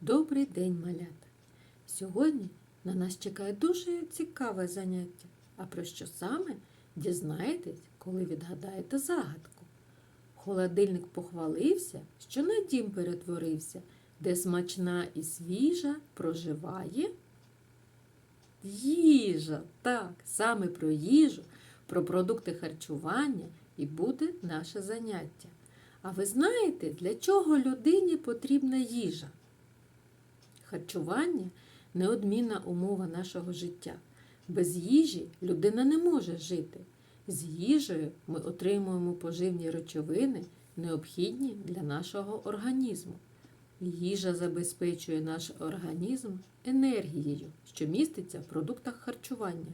Добрий день, малята! Сьогодні на нас чекає дуже цікаве заняття. А про що саме дізнаєтесь, коли відгадаєте загадку? Холодильник похвалився, що на дім перетворився, де смачна і свіжа проживає. Їжа, так, саме про їжу, про продукти харчування і буде наше заняття. А ви знаєте, для чого людині потрібна їжа? Харчування неодмінна умова нашого життя. Без їжі людина не може жити. З їжею ми отримуємо поживні речовини, необхідні для нашого організму. Їжа забезпечує наш організм енергією, що міститься в продуктах харчування.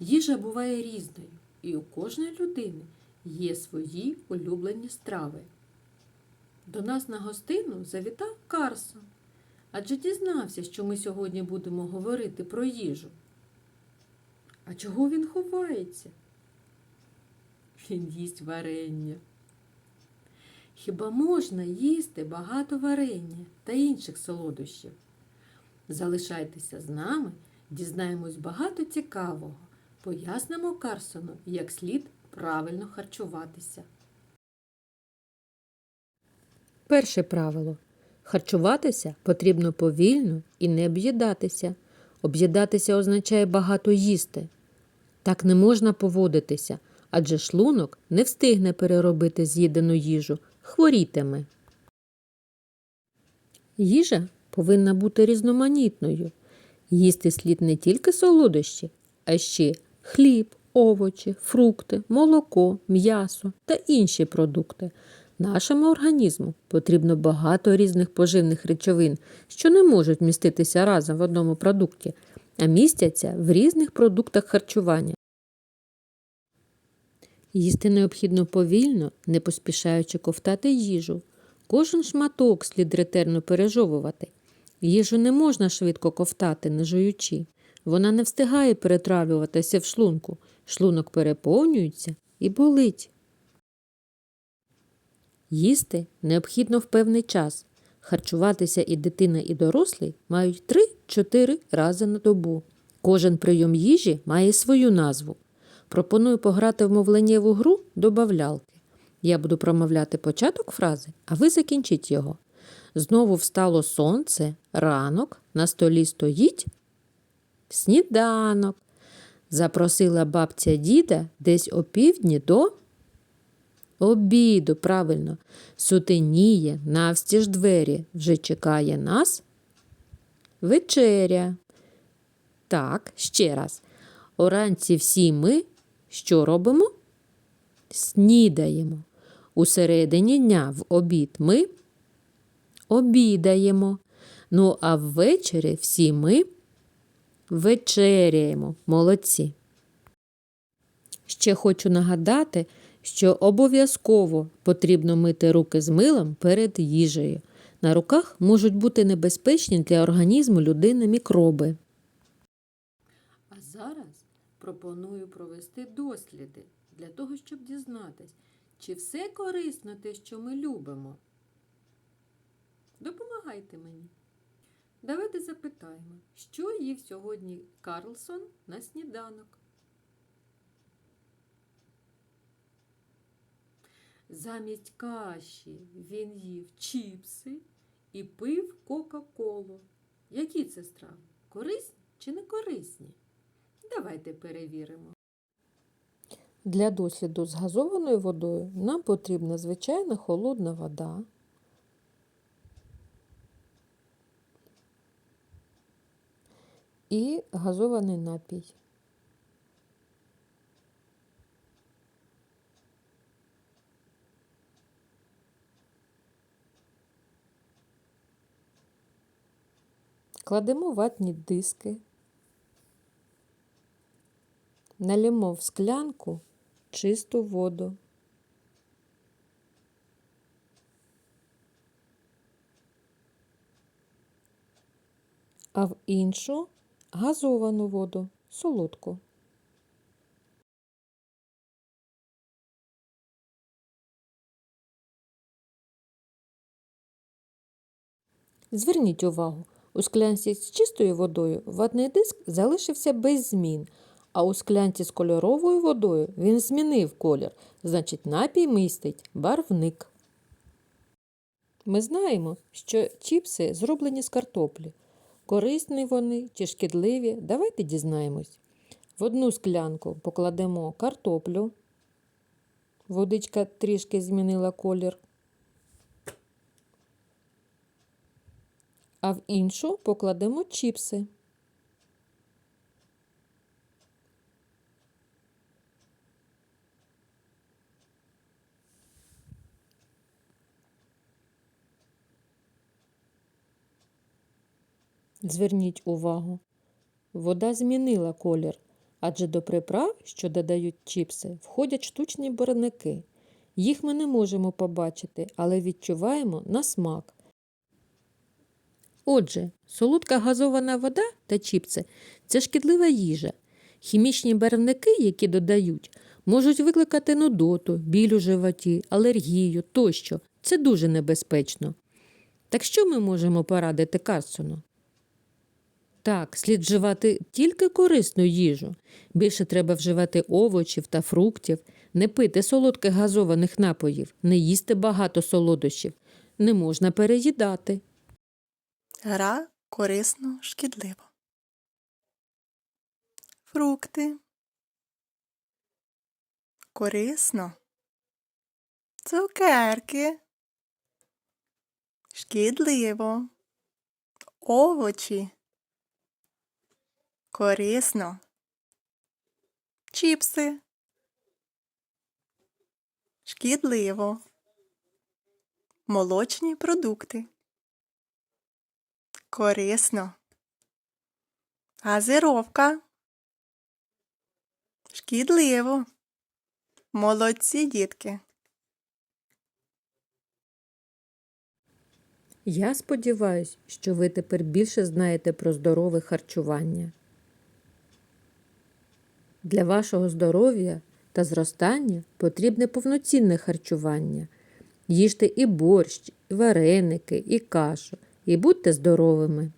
Їжа буває різною, і у кожної людини є свої улюблені страви. До нас на гостину завітав Карсон адже дізнався, що ми сьогодні будемо говорити про їжу. А чого він ховається? Він їсть варення. Хіба можна їсти багато варення та інших солодощів? Залишайтеся з нами, дізнаємось багато цікавого, пояснимо Карсону, як слід правильно харчуватися. Перше правило. Харчуватися потрібно повільно і не об'їдатися. Об'їдатися означає багато їсти. Так не можна поводитися, адже шлунок не встигне переробити з'їдену їжу, хворітиме. Їжа повинна бути різноманітною. Їсти слід не тільки солодощі, а ще хліб, овочі, фрукти, молоко, м'ясо та інші продукти. Нашому організму потрібно багато різних поживних речовин, що не можуть міститися разом в одному продукті, а містяться в різних продуктах харчування. Їсти необхідно повільно, не поспішаючи ковтати їжу. Кожен шматок слід ретельно пережовувати. Їжу не можна швидко ковтати, не жуючи. Вона не встигає перетравлюватися в шлунку. Шлунок переповнюється і болить. Їсти необхідно в певний час. Харчуватися і дитина, і дорослий мають 3-4 рази на добу. Кожен прийом їжі має свою назву. Пропоную пограти в мовленнєву гру добавлялки. Я буду промовляти початок фрази, а ви закінчіть його. Знову встало сонце, ранок, на столі стоїть сніданок. Запросила бабця діда десь опівдні до обіду, правильно. Сутеніє, навстіж двері. Вже чекає нас вечеря. Так, ще раз. Уранці всі ми що робимо? Снідаємо. У середині дня в обід ми обідаємо. Ну, а ввечері всі ми вечеряємо. Молодці. Ще хочу нагадати, що обов'язково потрібно мити руки з милом перед їжею. На руках можуть бути небезпечні для організму людини мікроби. А зараз пропоную провести досліди для того, щоб дізнатись, чи все корисно те, що ми любимо. Допомагайте мені. Давайте запитаємо, що їв сьогодні Карлсон на сніданок. Замість каші він їв чіпси і пив Кока-Колу. Які це страви? Корисні чи не корисні? Давайте перевіримо. Для досліду з газованою водою нам потрібна звичайна холодна вода. І газований напій. Кладемо ватні диски, налємо в склянку чисту воду. А в іншу газовану воду солодку. Зверніть увагу, у склянці з чистою водою ватний диск залишився без змін, а у склянці з кольоровою водою він змінив колір, значить напій містить барвник. Ми знаємо, що чіпси зроблені з картоплі. Корисні вони чи шкідливі, давайте дізнаємось. В одну склянку покладемо картоплю. Водичка трішки змінила колір. А в іншу покладемо чіпси. Зверніть увагу, вода змінила колір, адже до приправ, що додають чіпси, входять штучні барвники. Їх ми не можемо побачити, але відчуваємо на смак. Отже, солодка газована вода та чіпси це шкідлива їжа. Хімічні барвники, які додають, можуть викликати нудоту, біль у животі, алергію тощо. Це дуже небезпечно. Так що ми можемо порадити Карсону? Так, слід вживати тільки корисну їжу. Більше треба вживати овочів та фруктів, не пити солодких газованих напоїв, не їсти багато солодощів. Не можна переїдати. Гра корисно шкідливо. Фрукти. Корисно. Цукерки. Шкідливо. Овочі. Корисно. Чіпси. Шкідливо. Молочні продукти. Корисно. Газировка. Шкідливо. Молодці, дітки. Я сподіваюся, що ви тепер більше знаєте про здорове харчування. Для вашого здоров'я та зростання потрібне повноцінне харчування. Їжте і борщ, і вареники, і кашу, і будьте здоровими.